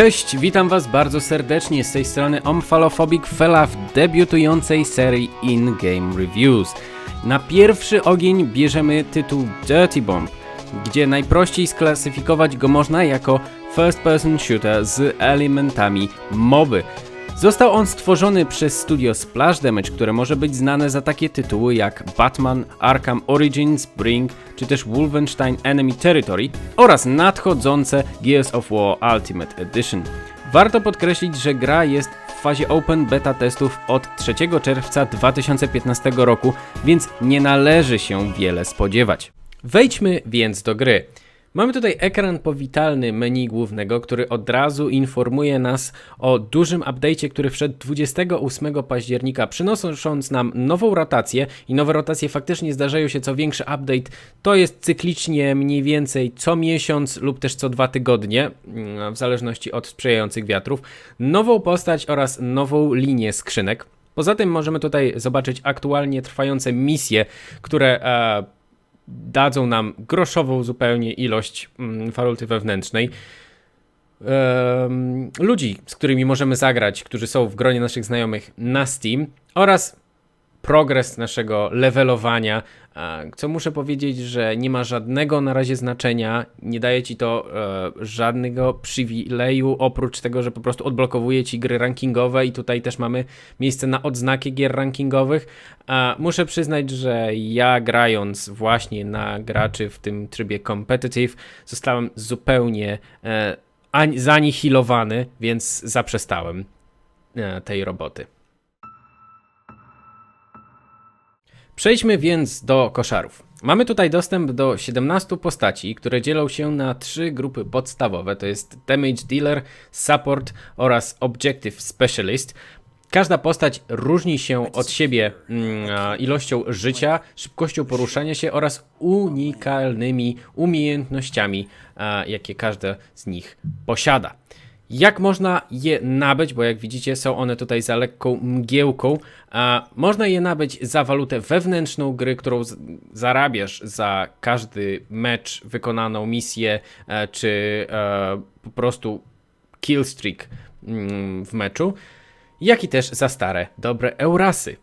Cześć, witam was bardzo serdecznie z tej strony Omfalophobic Fella w debiutującej serii In-Game Reviews. Na pierwszy ogień bierzemy tytuł Dirty Bomb, gdzie najprościej sklasyfikować go można jako first person shooter z elementami moby. Został on stworzony przez studio Splash Damage, które może być znane za takie tytuły jak Batman, Arkham Origins, Brink czy też Wolfenstein Enemy Territory oraz nadchodzące Gears of War Ultimate Edition. Warto podkreślić, że gra jest w fazie open beta testów od 3 czerwca 2015 roku, więc nie należy się wiele spodziewać. Wejdźmy więc do gry. Mamy tutaj ekran powitalny menu głównego, który od razu informuje nas o dużym update'cie, który wszedł 28 października, przynosząc nam nową rotację. I nowe rotacje faktycznie zdarzają się co większy update, to jest cyklicznie mniej więcej co miesiąc lub też co dwa tygodnie, w zależności od sprzyjających wiatrów, nową postać oraz nową linię skrzynek. Poza tym możemy tutaj zobaczyć aktualnie trwające misje, które e, dadzą nam groszową zupełnie ilość mm, waluty wewnętrznej. Ludzi, z którymi możemy zagrać, którzy są w gronie naszych znajomych na Steam oraz progres naszego levelowania, co muszę powiedzieć, że nie ma żadnego na razie znaczenia, nie daje ci to e, żadnego przywileju, oprócz tego, że po prostu odblokowuje ci gry rankingowe i tutaj też mamy miejsce na odznaki gier rankingowych. A, muszę przyznać, że ja grając właśnie na graczy w tym trybie competitive zostałem zupełnie e, ani- zanihilowany, więc zaprzestałem e, tej roboty. Przejdźmy więc do koszarów. Mamy tutaj dostęp do 17 postaci, które dzielą się na trzy grupy podstawowe, to jest Damage Dealer, Support oraz Objective Specialist. Każda postać różni się od siebie mm, ilością życia, szybkością poruszania się oraz unikalnymi umiejętnościami, jakie każda z nich posiada. Jak można je nabyć, bo jak widzicie są one tutaj za lekką mgiełką, można je nabyć za walutę wewnętrzną gry, którą zarabiasz za każdy mecz, wykonaną misję, e, czy e, po prostu killstreak mm, w meczu, jak i też za stare, dobre Eurasy.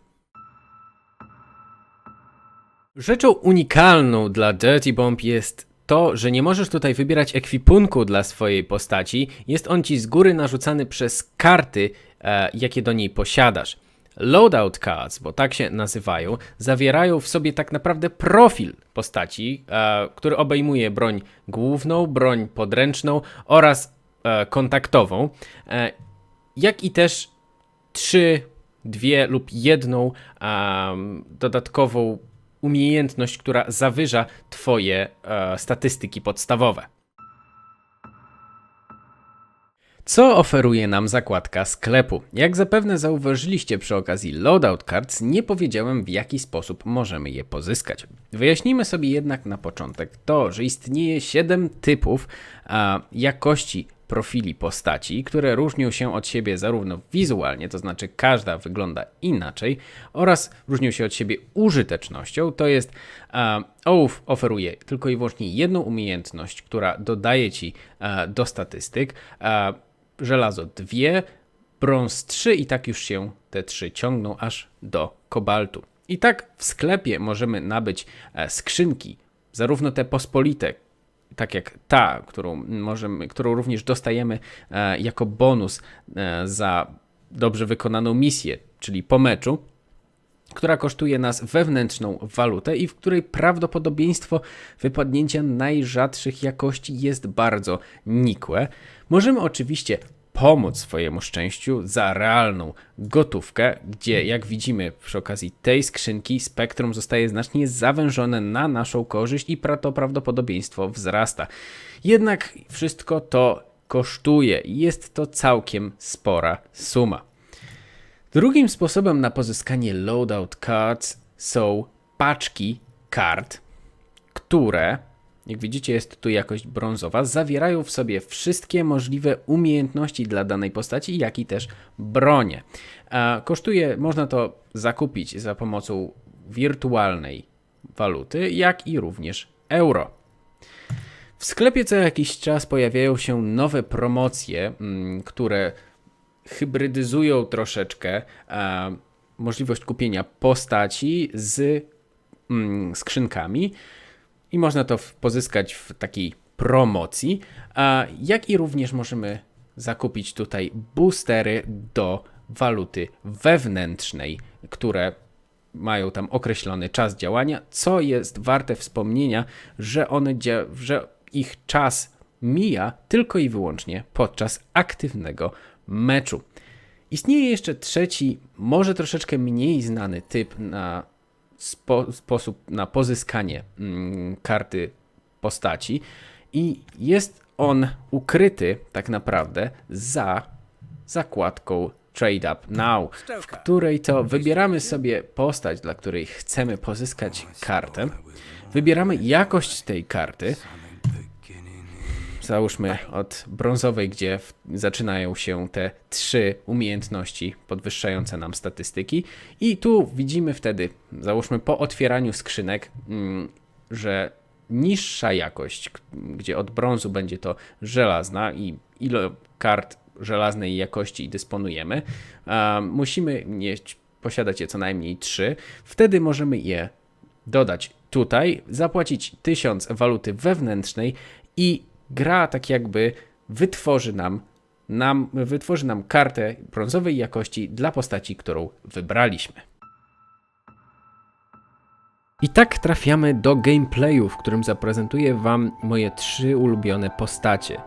Rzeczą unikalną dla Dirty Bomb jest to, że nie możesz tutaj wybierać ekwipunku dla swojej postaci. Jest on ci z góry narzucany przez karty, e, jakie do niej posiadasz. Loadout cards, bo tak się nazywają, zawierają w sobie tak naprawdę profil postaci, e, który obejmuje broń główną, broń podręczną oraz e, kontaktową, e, jak i też trzy, dwie lub jedną em, dodatkową umiejętność, która zawyża Twoje e, statystyki podstawowe. Co oferuje nam zakładka sklepu? Jak zapewne zauważyliście przy okazji Loadout Cards, nie powiedziałem w jaki sposób możemy je pozyskać. Wyjaśnijmy sobie jednak na początek to, że istnieje 7 typów a, jakości profili postaci, które różnią się od siebie zarówno wizualnie, to znaczy każda wygląda inaczej, oraz różnią się od siebie użytecznością. To jest e, OUF oferuje tylko i wyłącznie jedną umiejętność, która dodaje ci e, do statystyk. E, żelazo dwie, brąz 3 i tak już się te trzy ciągną aż do kobaltu. I tak w sklepie możemy nabyć e, skrzynki, zarówno te pospolite, tak jak ta, którą, możemy, którą również dostajemy e, jako bonus e, za dobrze wykonaną misję, czyli po meczu, która kosztuje nas wewnętrzną walutę i w której prawdopodobieństwo wypadnięcia najrzadszych jakości jest bardzo nikłe. Możemy oczywiście pomóc swojemu szczęściu za realną gotówkę, gdzie jak widzimy przy okazji tej skrzynki spektrum zostaje znacznie zawężone na naszą korzyść i to prawdopodobieństwo wzrasta. Jednak wszystko to kosztuje i jest to całkiem spora suma. Drugim sposobem na pozyskanie loadout cards są paczki kart, które, jak widzicie, jest tu jakość brązowa, zawierają w sobie wszystkie możliwe umiejętności dla danej postaci, jak i też bronie. Kosztuje, można to zakupić za pomocą wirtualnej waluty, jak i również euro. W sklepie co jakiś czas pojawiają się nowe promocje, mm, które hybrydyzują troszeczkę możliwość kupienia postaci z mm, skrzynkami i można to pozyskać w takiej promocji, a jak i również możemy zakupić tutaj boostery do waluty wewnętrznej, które mają tam określony czas działania, co jest warte wspomnienia, że one że ich czas mija tylko i wyłącznie podczas aktywnego meczu. Istnieje jeszcze trzeci, może troszeczkę mniej znany typ na spo, sposób na pozyskanie mm, karty postaci. I jest on ukryty tak naprawdę za zakładką Trade Up Now, w której to wybieramy sobie postać, dla której chcemy pozyskać kartę, wybieramy jakość tej karty, załóżmy od brązowej, gdzie w, zaczynają się te trzy umiejętności podwyższające nam statystyki. I tu widzimy wtedy, załóżmy po otwieraniu skrzynek, mm, że niższa jakość, gdzie od brązu będzie to żelazna i ile kart żelaznej jakości dysponujemy, musimy mieć, posiadać je co najmniej trzy. Wtedy możemy je dodać tutaj, zapłacić 1000 waluty wewnętrznej i gra tak jakby wytworzy nam, nam, wytworzy nam kartę brązowej jakości dla postaci, którą wybraliśmy. I tak trafiamy do gameplayu, w którym zaprezentuję Wam moje trzy ulubione postacie.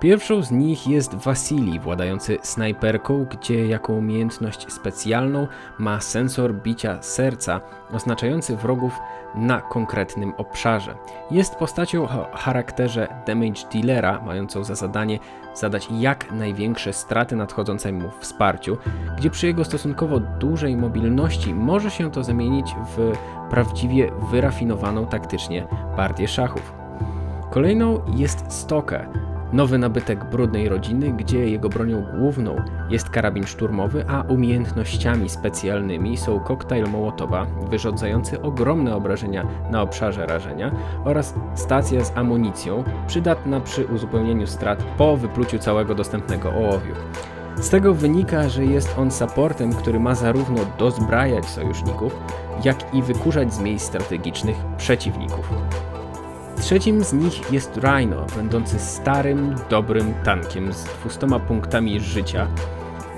Pierwszą z nich jest Wasili, władający snajperką, gdzie jako umiejętność specjalną ma sensor bicia serca, oznaczający wrogów na konkretnym obszarze. Jest postacią o charakterze damage dealera, mającą za zadanie zadać jak największe straty nadchodzącemu wsparciu, gdzie przy jego stosunkowo dużej mobilności może się to zamienić w prawdziwie wyrafinowaną taktycznie partię szachów. Kolejną jest Stoke, nowy nabytek brudnej rodziny, gdzie jego bronią główną jest karabin szturmowy, a umiejętnościami specjalnymi są koktajl Mołotowa, wyrządzający ogromne obrażenia na obszarze rażenia oraz stacja z amunicją, przydatna przy uzupełnieniu strat po wypluciu całego dostępnego ołowiu. Z tego wynika, że jest on supportem, który ma zarówno dozbrajać sojuszników, jak i wykurzać z miejsc strategicznych przeciwników. Trzecim z nich jest Rhino, będący starym, dobrym tankiem z 200 punktami życia,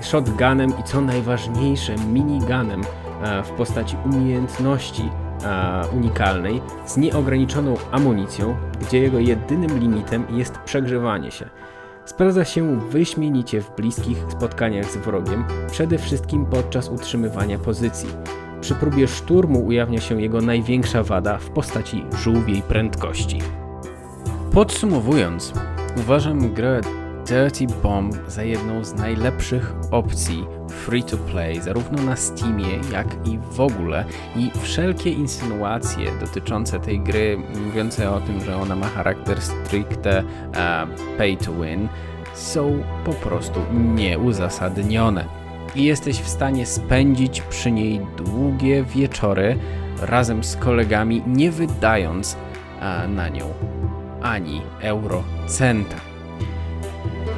shotgunem i co najważniejsze minigunem e, w postaci umiejętności e, unikalnej z nieograniczoną amunicją, gdzie jego jedynym limitem jest przegrzewanie się. Sprawdza się wyśmienicie w bliskich spotkaniach z wrogiem, przede wszystkim podczas utrzymywania pozycji. Przy próbie szturmu ujawnia się jego największa wada w postaci żółwiej prędkości. Podsumowując, uważam grę Dirty Bomb za jedną z najlepszych opcji free to play, zarówno na Steamie, jak i w ogóle. I wszelkie insynuacje dotyczące tej gry, mówiące o tym, że ona ma charakter stricte e, pay to win, są po prostu nieuzasadnione. I jesteś w stanie spędzić przy niej długie wieczory razem z kolegami, nie wydając e, na nią ani eurocenta.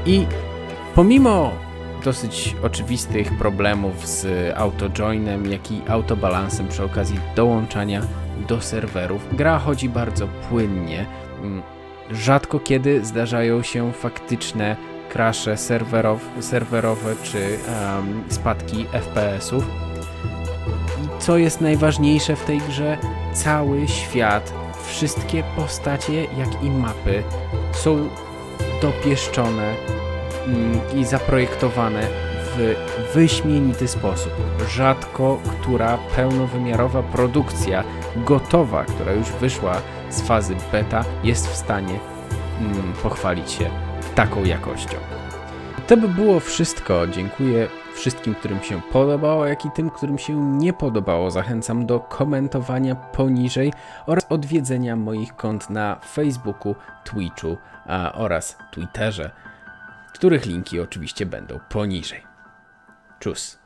I pomimo dosyć oczywistych problemów z autojoinem, jak i autobalansem przy okazji dołączania do serwerów, gra chodzi bardzo płynnie. Mm, Rzadko kiedy zdarzają się faktyczne crashe serwerow, serwerowe czy em, spadki FPS-ów. I co jest najważniejsze w tej grze, cały świat, wszystkie postacie, jak i mapy są dopieszczone mm, i zaprojektowane w wyśmienity sposób. Rzadko która pełnowymiarowa produkcja gotowa, która już wyszła z fazy beta, jest w stanie mm, pochwalić się taką jakością. To by było wszystko. Dziękuję wszystkim, którym się podobało, jak i tym, którym się nie podobało. Zachęcam do komentowania poniżej oraz odwiedzenia moich kont na Facebooku, Twitchu a, oraz Twitterze, których linki oczywiście będą poniżej. Czus.